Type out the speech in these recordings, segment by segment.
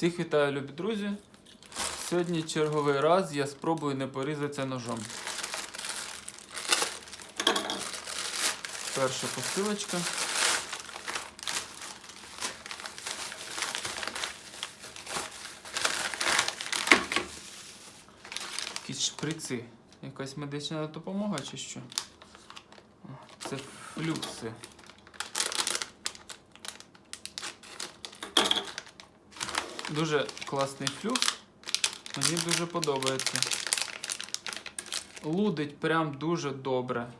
Всіх вітаю, любі друзі. Сьогодні черговий раз я спробую не порізатися ножом. Перша посилочка. Якісь шприци. Якась медична допомога чи що? Це флюкси. Дуже класний флюкс. Мені дуже подобається. Лудить прям дуже добре.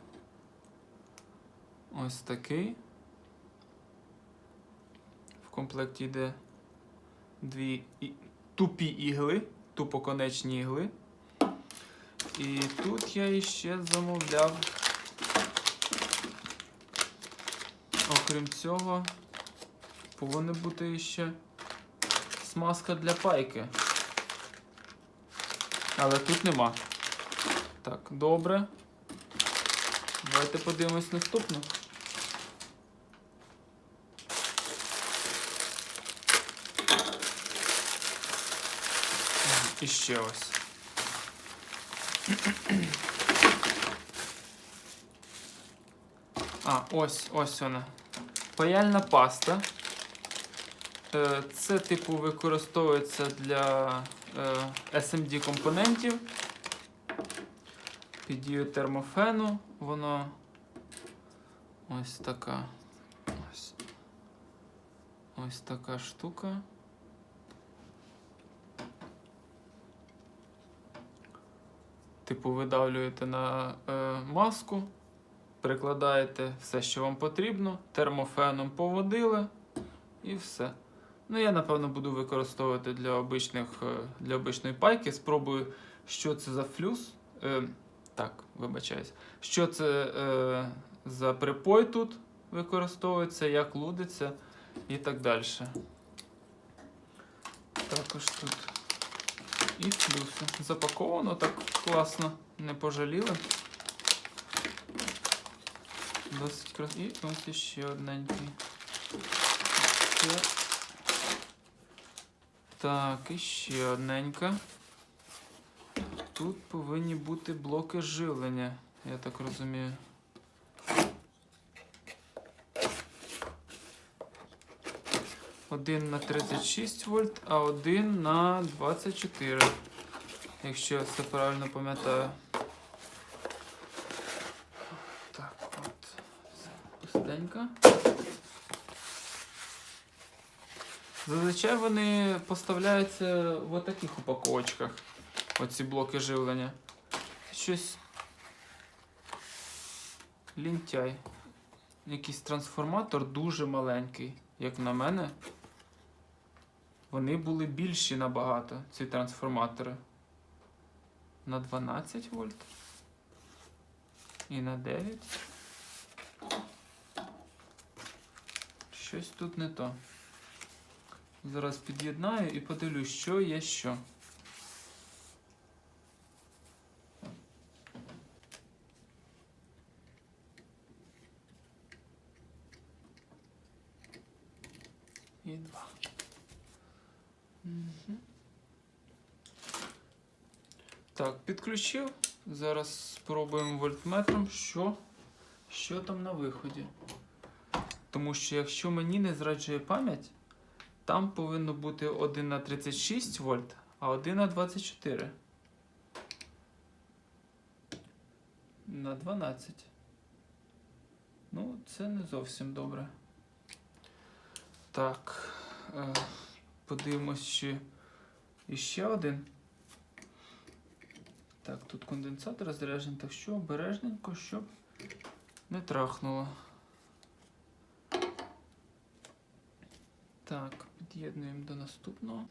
Ось такий. В комплекті йде дві тупі ігли, тупоконечні ігли. І тут я іще замовляв. Окрім цього, повинна бути іще смазка для пайки. Але тут нема. Так, добре. Давайте подивимось наступну. І ще ось. А, ось, ось вона. Паяльна паста. Е, Це, типу, використовується для е, SMD компонентів. Під дією термофену воно ось така. Ось, ось така штука. Типу, видавлюєте на е, маску, прикладаєте все, що вам потрібно, термофеном поводили і все. Ну, я, напевно, буду використовувати для, обичних, е, для обичної пайки. Спробую, що це за флюс. Е, так, вибачаюсь. Що це е, за припой тут використовується, як лудиться і так далі. Також тут і флюси. Запаковано так класно, не пожаліли. Досить красиво. І ось ще одненький. Це так, і ще одненька. Тут повинні бути блоки живлення, я так розумію. Один на 36 вольт, а один на 24. Якщо я все правильно пам'ятаю. Так, от. Все пустенько. Зазвичай вони поставляються в таких упаковочках. Оці блоки живлення. Щось. Лінтяй. Якийсь трансформатор дуже маленький, як на мене. Вони були більші набагато, ці трансформатори. На 12 вольт. І на 9. Щось тут не то. Зараз під'єднаю і подивлюсь, що є що. І два. Мгм. Так, підключив. Зараз спробуємо вольтметром, що, що там на виході. Тому що якщо мені не зраджує пам'ять, там повинно бути 1 на 36 вольт, а 1 на 24. На 12. Ну, це не зовсім добре. Так. Е, подивимось, чи іще один. Так, тут конденсатор розряджений, так що обережненько, щоб не трахнуло. Так, під'єднуємо до наступного.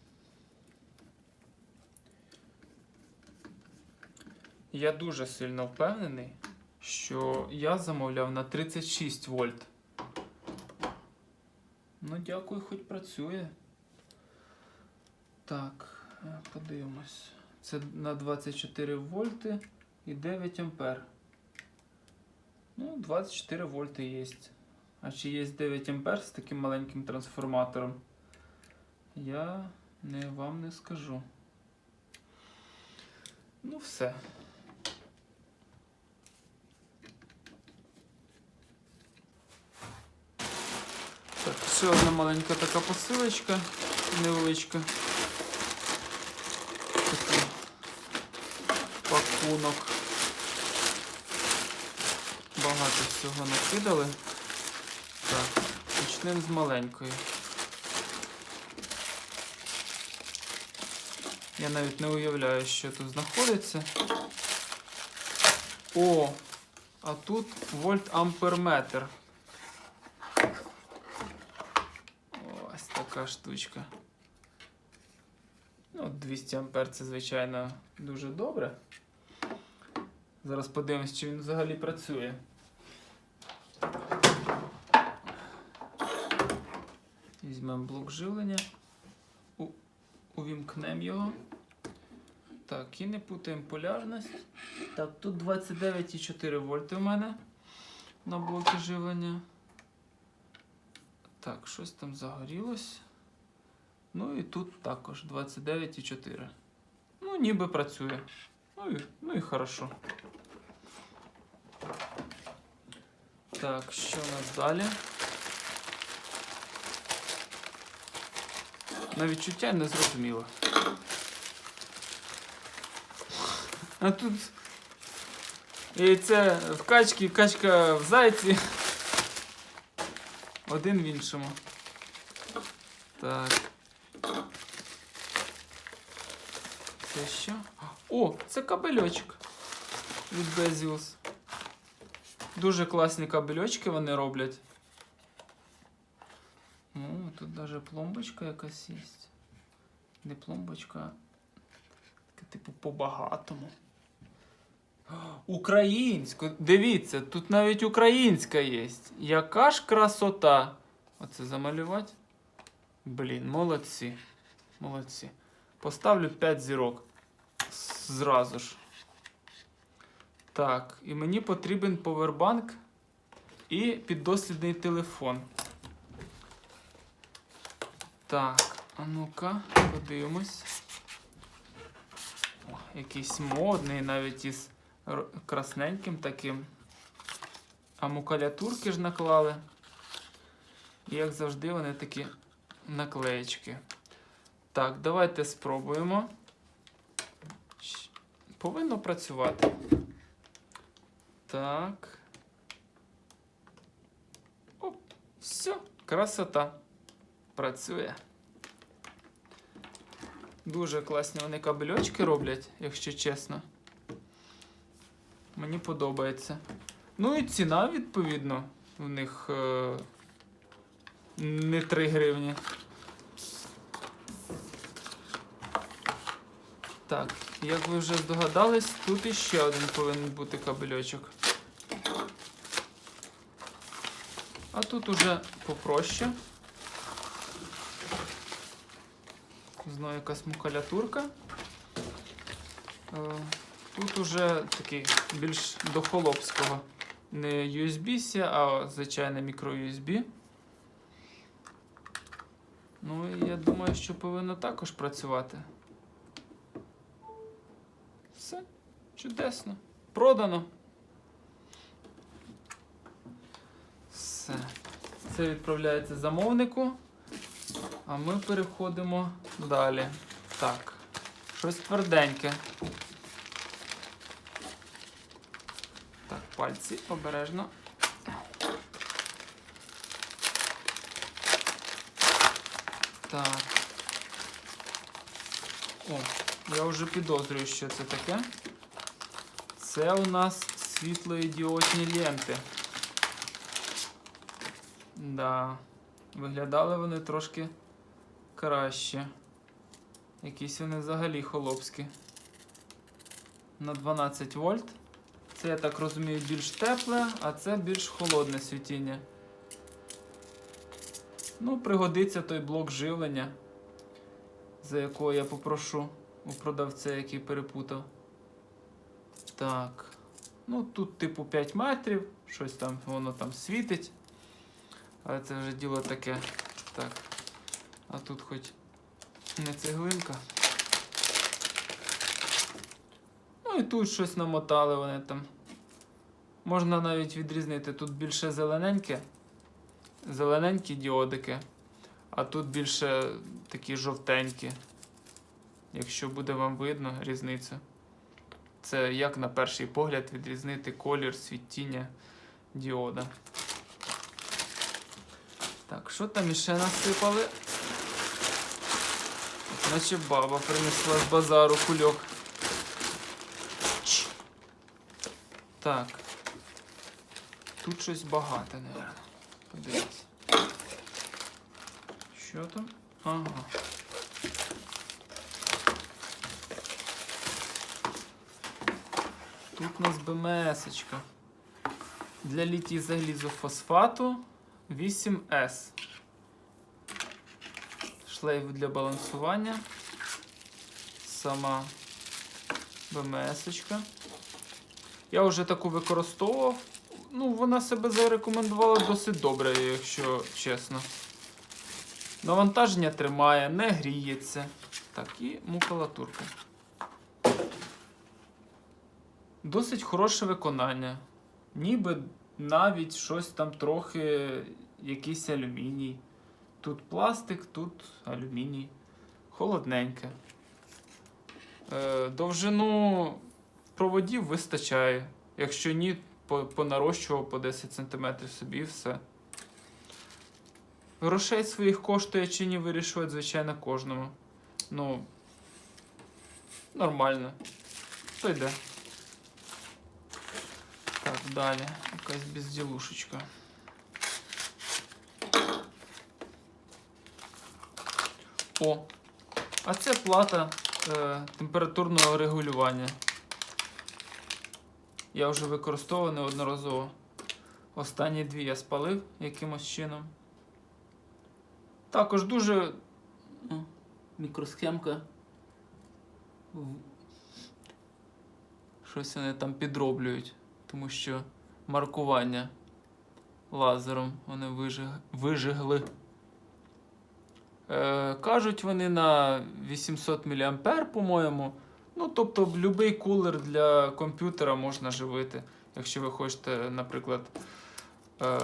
Я дуже сильно впевнений, що я замовляв на 36 вольт. Ну, дякую, хоч працює. Так, е, подивимось. Це на 24 вольти і 9 ампер. Ну, 24 вольти є. А чи є 9 ампер з таким маленьким трансформатором? Я Не вам не скажу. Ну, все. Так, ще одна маленька така посилочка, невеличка. Такий пакунок. Багато всього накидали. Так, почнемо з маленької. Я навіть не уявляю, що тут знаходиться. О! А тут вольт амперметр. Ось така штучка. Ну, 200 ампер це, звичайно, дуже добре. Зараз подивимось, чи він взагалі працює. Візьмемо блок живлення. Увімкнемо його. Так, і не путаємо полярність. Так, тут 29,4 вольти у мене на блокі живлення. Так, щось там загорілось. Ну і тут також 29,4. Ну, ніби працює. Ну і, ну і хорошо. Так, що у нас далі? На відчуття не зрозуміло. А тут яйце в качці, качка в зайці. Один в іншому. Так. Це що? О, це кабельочок від Bezius. Дуже класні кабельочки вони роблять. О, тут навіть пломбочка якась є. Не пломбочка, таке, типу, по-багатому. Українську. Дивіться, тут навіть українська є. Яка ж красота. Оце замалювати? Блін, молодці. Молодці. Поставлю 5 зірок. Зразу ж. Так, і мені потрібен повербанк і піддослідний телефон. Так, а ну-ка, подивимось. О, якийсь модний, навіть із красненьким таким. А мукулятурки ж наклали. І як завжди, вони такі наклеєчки. Так, давайте спробуємо. Повинно працювати. Так. Оп, все, красота. Працює. Дуже класні вони кабельочки роблять, якщо чесно. Мені подобається. Ну і ціна, відповідно, в них е- не 3 гривні. Так, як ви вже здогадались, тут іще один повинен бути кабельочок. А тут уже попроще. Знову якась мукулятурка. Тут уже такий більш до холопського. Не USB-C, а звичайне мікро-USB. Ну і я думаю, що повинно також працювати. Все, чудесно. Продано. Все. Це відправляється замовнику. А ми переходимо далі. Так, щось тверденьке. Пальці обережно. Так. О, я вже підозрюю, що це таке. Це у нас світлоідіотні ленти. Да. Виглядали вони трошки краще. Якісь вони взагалі холопські. На 12 вольт. Це, я так розумію, більш тепле, а це більш холодне світіння. Ну, пригодиться той блок живлення, за якого я попрошу у продавця, який перепутав. Так. Ну, тут, типу, 5 метрів, щось там, воно там світить. Але це вже діло таке. Так. А тут хоч Не цеглинка. Ну і тут щось намотали вони там. Можна навіть відрізнити. Тут більше зелененьке. Зелененькі діодики. А тут більше такі жовтенькі. Якщо буде вам видно різницю. Це як на перший погляд відрізнити колір світіння діода. Так, що там іще насипали? Наче баба принесла з базару кульок. Так. Тут щось багате, наверное. Подивіться. Що там? Ага. Тут у нас БМС-очка. Для літій залізофосфату 8С. Шлейф для балансування. Сама БМС-очка. Я вже таку використовував. Ну, вона себе зарекомендувала досить добре, якщо чесно. Навантаження тримає, не гріється. Так, і макулатурка. Досить хороше виконання. Ніби навіть щось там трохи, якийсь алюміній. Тут пластик, тут алюміній. Холодненьке. Е, довжину проводів вистачає. Якщо ні, понарощував по 10 см собі і все. Грошей своїх коштує чи ні вирішувати, звичайно, кожному. Ну, нормально. То йде. Так, далі. Якась безділушечка. О! А це плата е, температурного регулювання. Я вже використовував неодноразово. Останні дві я спалив якимось чином. Також дуже о, мікросхемка. Щось вони там підроблюють, тому що маркування лазером вони вижиг... вижигли. Е, кажуть вони на 800 мА, по-моєму. Ну, тобто, будь-який кулер для комп'ютера можна живити. Якщо ви хочете, наприклад, е,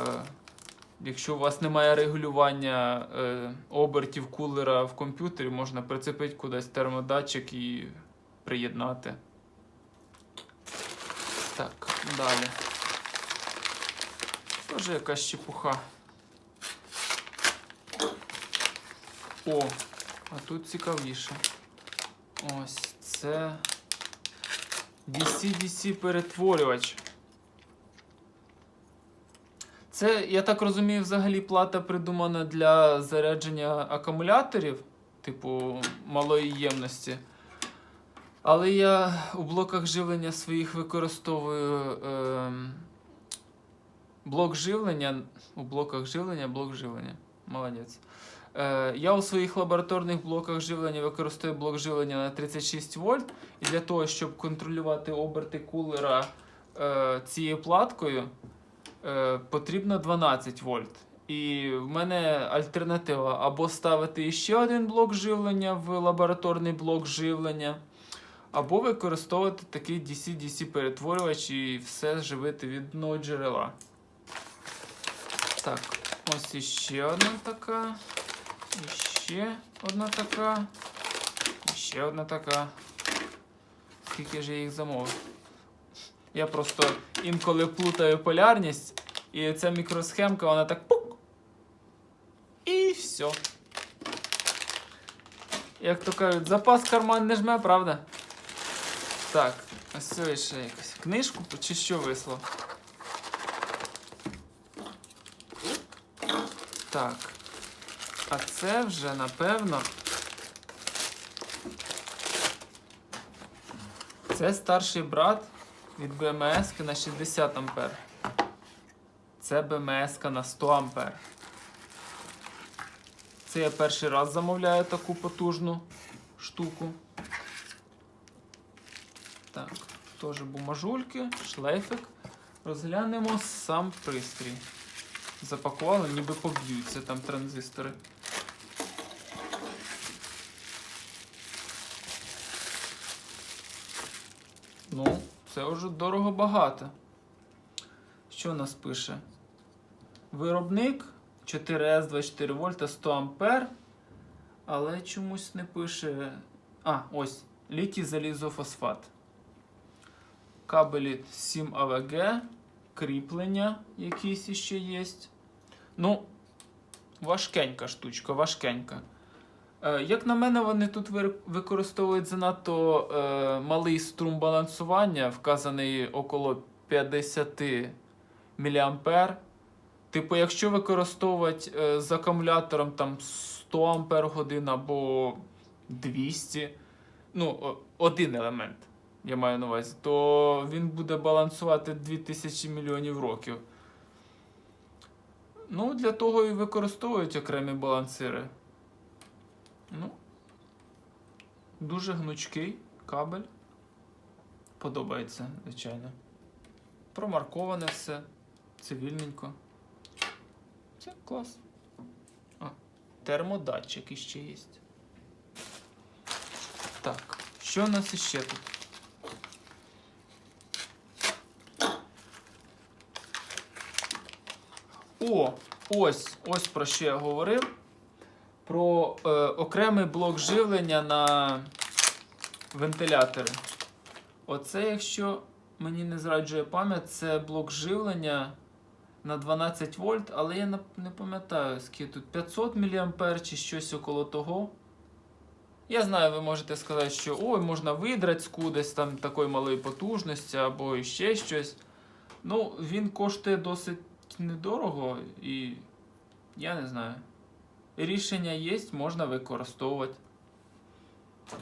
якщо у вас немає регулювання е, обертів кулера в комп'ютері, можна прицепити кудись термодатчик і приєднати. Так, далі. Тоже якась чепуха. О, а тут цікавіше. Ось це DC-DC перетворювач. Це, я так розумію, взагалі плата придумана для зарядження акумуляторів, типу малої ємності. Але я у блоках живлення своїх використовую ем, блок живлення. У блоках живлення, блок живлення. Молодець. Е, я у своїх лабораторних блоках живлення використовую блок живлення на 36 вольт. І для того, щоб контролювати оберти кулера е, цією платкою, е, потрібно 12 вольт. І в мене альтернатива або ставити ще один блок живлення в лабораторний блок живлення, або використовувати такий DC-DC перетворювач і все живити від джерела. Так, ось іще одна така. І ще одна така. І ще одна така. Скільки ж я їх замовив? Я просто інколи плутаю полярність, і ця мікросхемка, вона так пук. І все. Як то кажуть, запас карман не жме, правда? Так, ось це ще якась книжку чи що вислав? Так. А це вже, напевно. Це старший брат від БМС на 60 ампер. Це БМС на 100 ампер. Це я перший раз замовляю таку потужну штуку. Так, теж бумажульки, шлейфик. Розглянемо сам пристрій запакували, ніби поб'ються там транзистори. Ну, це вже дорого багато. Що у нас пише? Виробник 4С 24 вольта 100 ампер, але чомусь не пише. А, ось, літій залізофосфат. Кабелі 7 АВГ, кріплення якісь іще є. Ну, важкенька штучка, важкенька. Е, Як на мене, вони тут використовують занадто е, малий струм балансування, вказаний около 50 мА. Типу, якщо використовувати е, з акумулятором там 100 Ампер годин або 200, ну, один елемент, я маю на увазі, то він буде балансувати 2000 мільйонів років. Ну, для того і використовують окремі балансири. Ну, дуже гнучкий кабель. Подобається, звичайно. Промарковане все. Цивільненько. Це клас. А, термодатчик іще є. Так, що у нас іще тут? О, ось, ось про що я говорив. Про е, окремий блок живлення на вентилятори. Оце, якщо мені не зраджує пам'ять, це блок живлення на 12 вольт, але я не, пам'ятаю, скільки тут 500 мА чи щось около того. Я знаю, ви можете сказати, що ой, можна видрацьку десь там такої малої потужності або ще щось. Ну, він коштує досить недорого і я не знаю. Рішення є, можна використовувати. Так.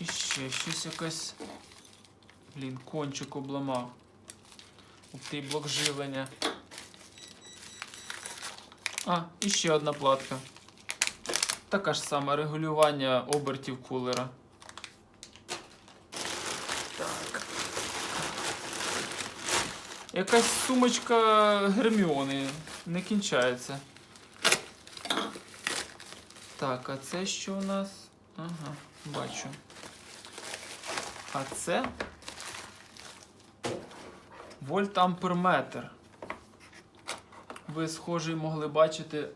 І ще щось якась. Блін, кончик обламав. Ти, блок живлення. А, і ще одна платка. Така ж сама регулювання обертів кулера. Якась сумочка Герміони не кінчається. Так, а це що у нас? Ага, бачу. А це вольтамперметр. Ви схожий могли бачити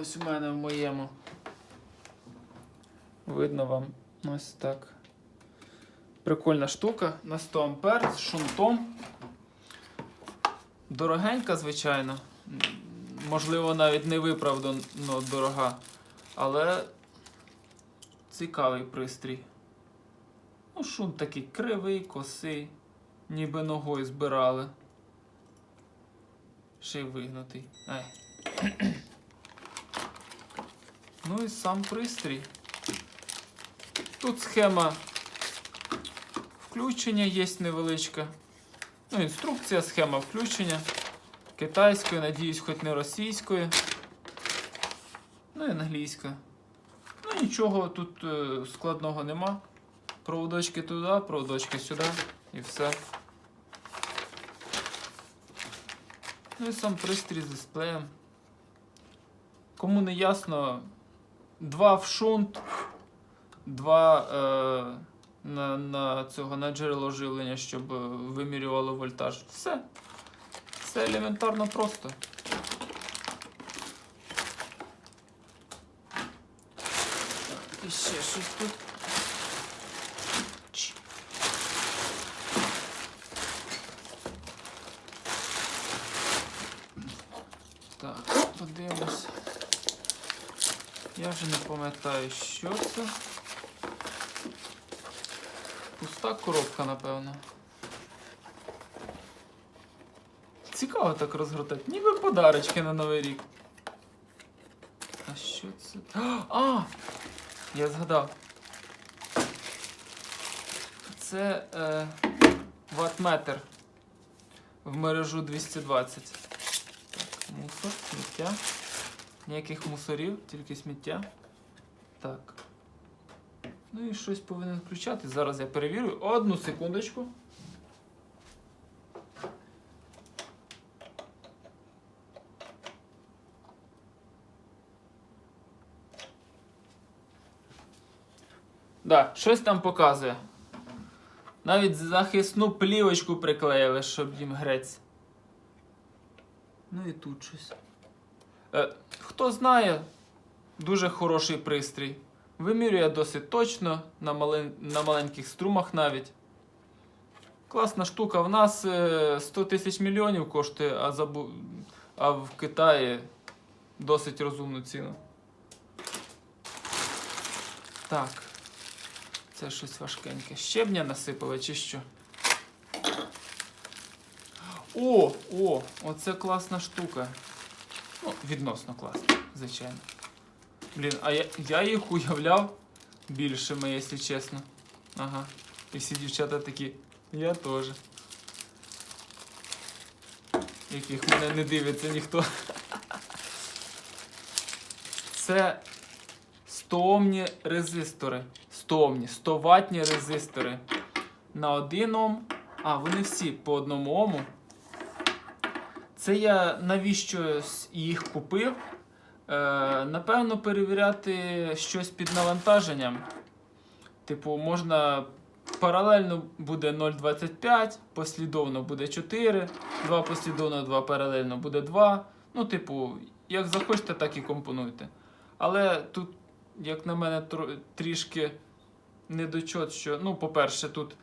ось у мене в моєму. Видно вам ось так. Прикольна штука на 100 ампер з шунтом. Дорогенька, звичайно. Можливо, навіть не виправдано дорога. Але цікавий пристрій. Ну, шунт такий кривий, косий, ніби ногою збирали. Ще й вигнутий. Ай. Ну і сам пристрій. Тут схема включення є невеличка. Ну, інструкція, схема включення. Китайською, надіюсь, хоч не російською. Ну і англійська. Ну нічого тут е, складного нема. Проводочки туди, проводочки сюди і все. Ну і сам пристрій з дисплеєм. Кому не ясно, два в шунт, два е, на, на, цього, на джерело живлення, щоб е, вимірювало вольтаж. Все. Все елементарно просто. Так, і ще щось тут. Так, подивимось. Я вже не пам'ятаю, що це. Пуста коробка, напевно. Цікаво так розгортати. Ніби подарочки на Новий рік. А що це? А! Я згадав. Це е, ватметр в мережу 220. Так, мусор, сміття. Ніяких мусорів, тільки сміття. Так. Ну і щось повинен включати. Зараз я перевірю. Одну секундочку. Да, щось там показує. Навіть захисну плівочку приклеїли, щоб їм грець. Ну і тут щось. Е, хто знає, дуже хороший пристрій. Вимірює досить точно, на, мален... на маленьких струмах навіть. Класна штука. В нас е, 100 тисяч мільйонів коштує, а, забу... а в Китаї досить розумну ціну. Так. Це щось важкеньке. Щебня насипали чи що? О! О! Оце класна штука. Ну, відносно класна, звичайно. Блін, а я, я їх уявляв більшими, якщо чесно. Ага. І всі дівчата такі, я теж. Яких мене не дивиться ніхто. Це 100-омні резистори. 100-омні, 100 ватні резистори. На один ом. А, вони всі по одному ому. Це я навіщо їх купив? Е, напевно, перевіряти щось під навантаженням. Типу, можна паралельно буде 0,25, послідовно буде 4, 2 послідовно, 2 паралельно буде 2. Ну, типу, як захочете, так і компонуйте. Але тут, як на мене, трішки недочот, що, ну, по-перше, тут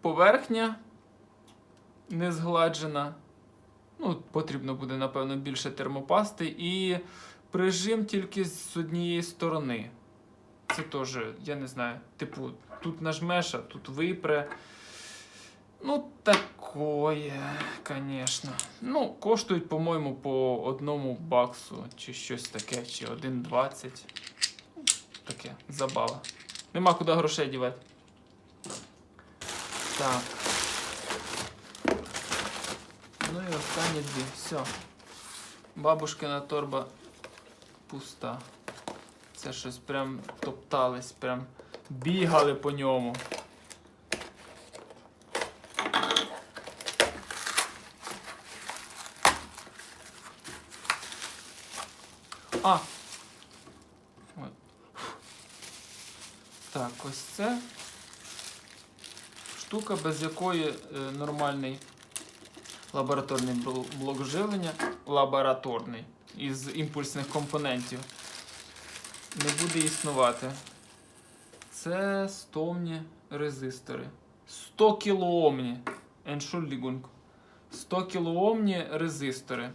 поверхня не згладжена. Ну, потрібно буде, напевно, більше термопасти. І прижим тільки з однієї сторони. Це теж, я не знаю, типу, тут нажмеш, а тут випре. Ну, такое, звісно. Ну, коштують, по-моєму, по одному баксу, чи щось таке, чи 1,20. Ну, Таке, забава. Нема куди грошей дівати. Так. Ну і останні дві. Все. Бабушкина торба пуста. Це щось прям топтались, прям бігали по ньому. А! Ой. Так, ось це штука, без якої е, нормальний лабораторний блок живлення, лабораторний із імпульсних компонентів не буде існувати. Це 100-омні резистори. 100 кілоомні. Entschuldigung. 100 кілоомні резистори.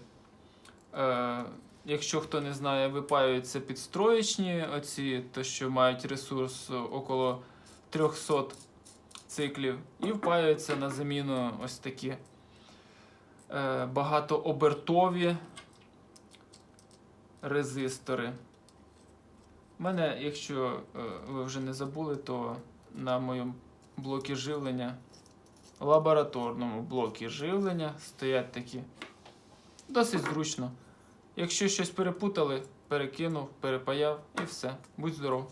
Е, якщо хто не знає, випаюються підстроєчні, оці, то що мають ресурс около 300 циклів, і впаюються на заміну ось такі багатообертові резистори. У мене, якщо е, ви вже не забули, то на моєму блокі живлення, лабораторному блокі живлення стоять такі. Досить зручно. Якщо щось перепутали, перекинув, перепаяв і все. Будь здоров.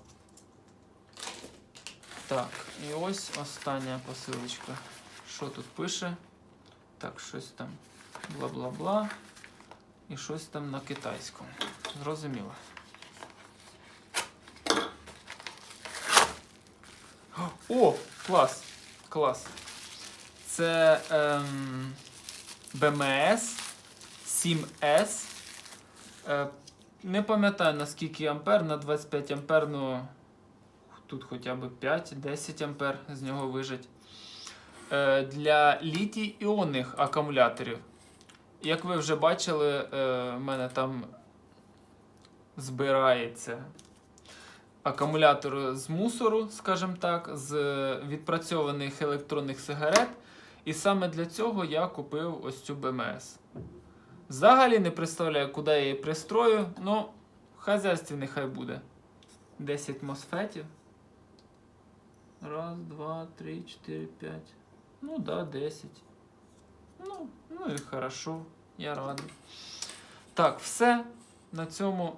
Так, і ось остання посилочка. Що тут пише? Так, щось там бла-бла-бла. І щось там на китайському. Зрозуміло. О, клас! Клас. Це ем, BMS 7S. Е, не пам'ятаю наскільки ампер, на 25 ампер, ну тут хоча б 5-10 ампер з нього вижить. Е, для літій іонних акумуляторів. Як ви вже бачили, е, в мене там збирається акумулятор з мусору, скажімо так, з відпрацьованих електронних сигарет. І саме для цього я купив ось цю БМС. Взагалі не представляю, куди я її пристрою, ну, в хазяйстві нехай буде. 10 мосфетів. Раз, два, три, чотири, п'ять. Ну да, 10. Ну, ну і хорошо, я радий. Так, все. На цьому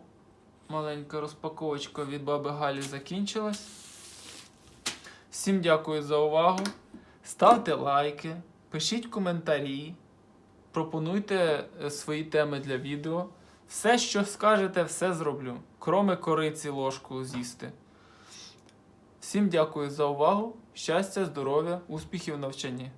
маленька розпаковочка від баби Галі закінчилась. Всім дякую за увагу. Ставте лайки, пишіть коментарі, пропонуйте е, свої теми для відео. Все, що скажете, все зроблю. Кроме кориці ложку з'їсти. Всім дякую за увагу, щастя, здоров'я, успіхів в навчанні.